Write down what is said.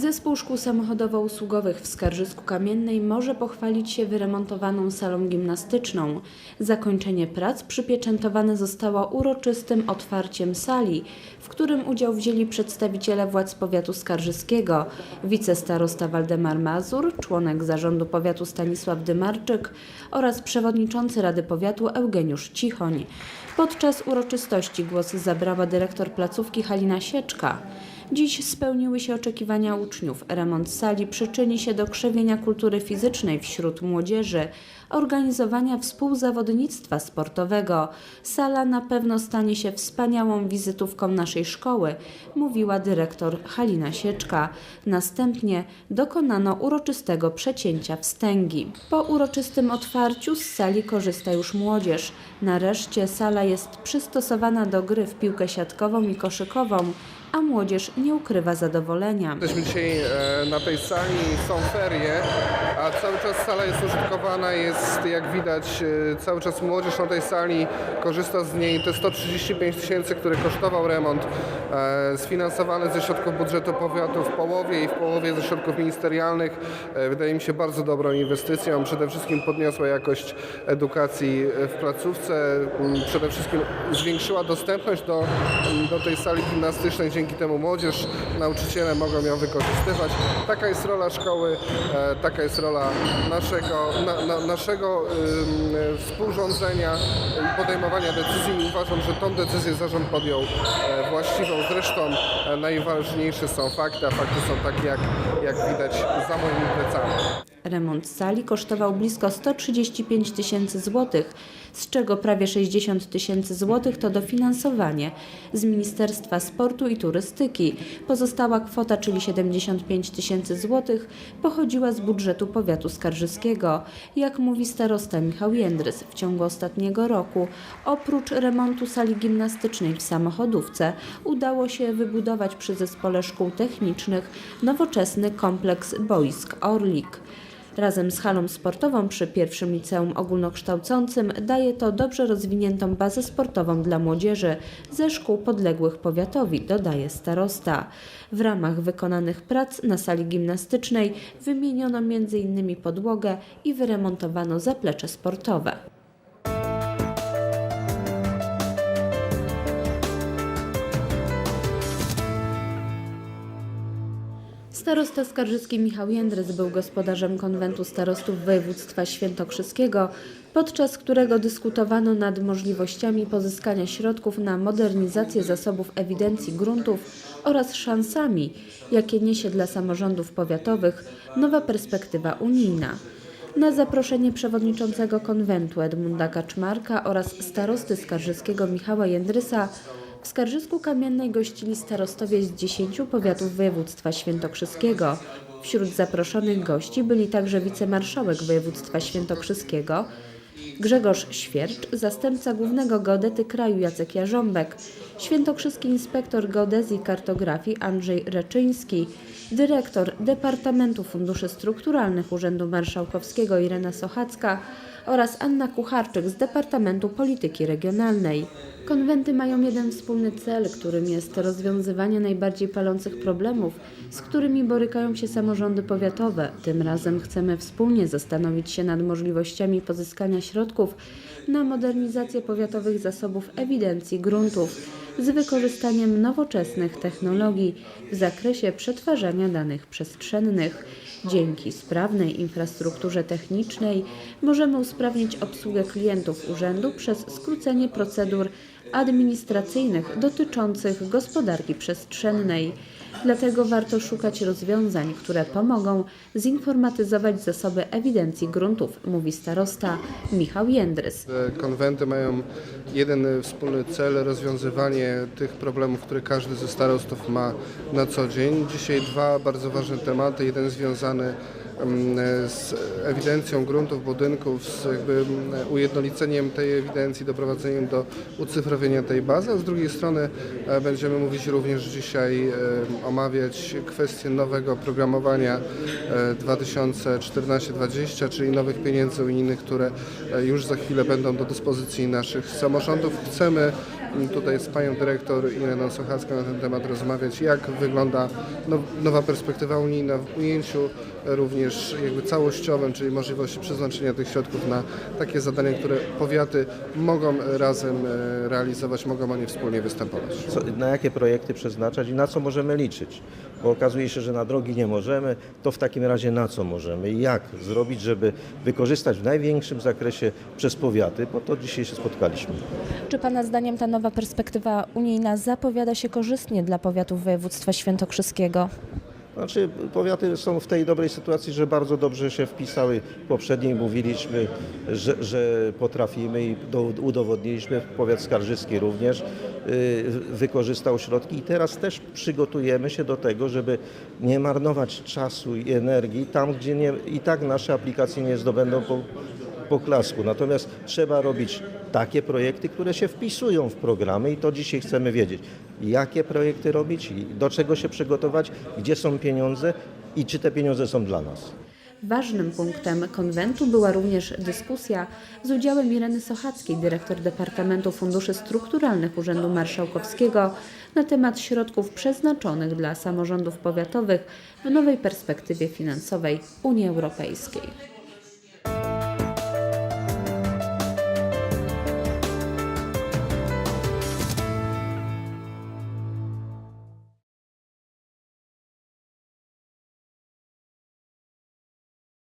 Zespół Szkół Samochodowo-Usługowych w Skarżysku Kamiennej może pochwalić się wyremontowaną salą gimnastyczną. Zakończenie prac przypieczętowane zostało uroczystym otwarciem sali, w którym udział wzięli przedstawiciele władz powiatu skarżyskiego, wicestarosta Waldemar Mazur, członek zarządu powiatu Stanisław Dymarczyk oraz przewodniczący Rady Powiatu Eugeniusz Cichoń. Podczas uroczystości głos zabrała dyrektor placówki Halina Sieczka. Dziś spełniły się oczekiwania uczniów. Remont sali przyczyni się do krzewienia kultury fizycznej wśród młodzieży, organizowania współzawodnictwa sportowego. Sala na pewno stanie się wspaniałą wizytówką naszej szkoły, mówiła dyrektor Halina Sieczka. Następnie dokonano uroczystego przecięcia wstęgi. Po uroczystym otwarciu z sali korzysta już młodzież. Nareszcie sala jest przystosowana do gry w piłkę siatkową i koszykową, a młodzież nie ukrywa zadowolenia. Jesteśmy dzisiaj e, na tej sali, są ferie, a cały czas sala jest użytkowana, jest jak widać e, cały czas młodzież na tej sali korzysta z niej. Te 135 tysięcy, które kosztował remont, e, sfinansowany ze środków budżetu powiatu w połowie i w połowie ze środków ministerialnych, e, wydaje mi się bardzo dobrą inwestycją. Przede wszystkim podniosła jakość edukacji w placówce, m, przede wszystkim zwiększyła dostępność do, do tej sali gimnastycznej, dzięki temu młodzież, nauczyciele mogą ją wykorzystywać. Taka jest rola szkoły, e, taka jest rola naszego, na, na, naszego współrządzenia i podejmowania decyzji. Uważam, że tą decyzję zarząd podjął e, właściwą. Zresztą e, najważniejsze są fakty, a fakty są takie, jak, jak widać za moimi plecami. Remont sali kosztował blisko 135 tysięcy złotych, z czego prawie 60 tysięcy złotych to dofinansowanie z Ministerstwa Sportu i Turystyki. Pozostała kwota, czyli 75 tysięcy złotych, pochodziła z budżetu powiatu skarżyskiego. Jak mówi starosta Michał Jędrys, w ciągu ostatniego roku oprócz remontu sali gimnastycznej w samochodówce udało się wybudować przy Zespole Szkół Technicznych nowoczesny kompleks boisk Orlik. Razem z halą sportową przy pierwszym liceum ogólnokształcącym daje to dobrze rozwiniętą bazę sportową dla młodzieży ze szkół podległych powiatowi, dodaje starosta. W ramach wykonanych prac na sali gimnastycznej wymieniono m.in. podłogę i wyremontowano zaplecze sportowe. Starosta skarżyski Michał Jędrys był gospodarzem konwentu starostów województwa świętokrzyskiego, podczas którego dyskutowano nad możliwościami pozyskania środków na modernizację zasobów ewidencji gruntów oraz szansami, jakie niesie dla samorządów powiatowych nowa perspektywa unijna. Na zaproszenie przewodniczącego konwentu Edmunda Kaczmarka oraz starosty skarżyskiego Michała Jędrysa w Skarżysku Kamiennej gościli starostowie z 10 powiatów województwa świętokrzyskiego. Wśród zaproszonych gości byli także wicemarszałek województwa świętokrzyskiego, Grzegorz Świercz, zastępca głównego geodety kraju Jacek Jarząbek, świętokrzyski inspektor geodezji i kartografii Andrzej Reczyński, dyrektor Departamentu Funduszy Strukturalnych Urzędu Marszałkowskiego Irena Sochacka oraz Anna Kucharczyk z Departamentu Polityki Regionalnej. Konwenty mają jeden wspólny cel, którym jest rozwiązywanie najbardziej palących problemów, z którymi borykają się samorządy powiatowe. Tym razem chcemy wspólnie zastanowić się nad możliwościami pozyskania środków na modernizację powiatowych zasobów ewidencji gruntów z wykorzystaniem nowoczesnych technologii w zakresie przetwarzania danych przestrzennych. Dzięki sprawnej infrastrukturze technicznej możemy usprawnić obsługę klientów urzędu przez skrócenie procedur administracyjnych dotyczących gospodarki przestrzennej. Dlatego warto szukać rozwiązań, które pomogą zinformatyzować zasoby ewidencji gruntów, mówi starosta Michał Jędrys. Konwenty mają jeden wspólny cel, rozwiązywanie tych problemów, które każdy ze starostów ma na co dzień. Dzisiaj dwa bardzo ważne tematy. Jeden związany z ewidencją gruntów, budynków, z jakby ujednoliceniem tej ewidencji, doprowadzeniem do ucyfrowienia tej bazy, a z drugiej strony e, będziemy mówić również dzisiaj, e, omawiać kwestię nowego programowania e, 2014-2020, czyli nowych pieniędzy unijnych, które e, już za chwilę będą do dyspozycji naszych samorządów. Chcemy tutaj z panią dyrektor Ireną Sochacką na ten temat rozmawiać, jak wygląda now- nowa perspektywa unijna w ujęciu e, również jakby całościowym, czyli możliwości przeznaczenia tych środków na takie zadania, które powiaty mogą razem e, realizować, mogą oni wspólnie występować. co, na jakie projekty przeznaczać i na co możemy liczyć. Bo okazuje się, że na drogi nie możemy, to w takim razie na co możemy i jak zrobić, żeby wykorzystać w największym zakresie przez powiaty, po to dzisiaj się spotkaliśmy. Czy Pana zdaniem ta nowa perspektywa unijna zapowiada się korzystnie dla powiatów województwa świętokrzyskiego? Znaczy, powiaty są w tej dobrej sytuacji, że bardzo dobrze się wpisały. Poprzedniej mówiliśmy, że, że potrafimy i do, udowodniliśmy, powiat skarżyski również y, wykorzystał środki i teraz też przygotujemy się do tego, żeby nie marnować czasu i energii tam, gdzie nie, i tak nasze aplikacje nie zdobędą po, poklasku. Natomiast trzeba robić takie projekty, które się wpisują w programy i to dzisiaj chcemy wiedzieć. Jakie projekty robić, do czego się przygotować, gdzie są pieniądze i czy te pieniądze są dla nas. Ważnym punktem konwentu była również dyskusja z udziałem Ireny Sochackiej, dyrektor Departamentu Funduszy Strukturalnych Urzędu Marszałkowskiego, na temat środków przeznaczonych dla samorządów powiatowych w nowej perspektywie finansowej Unii Europejskiej.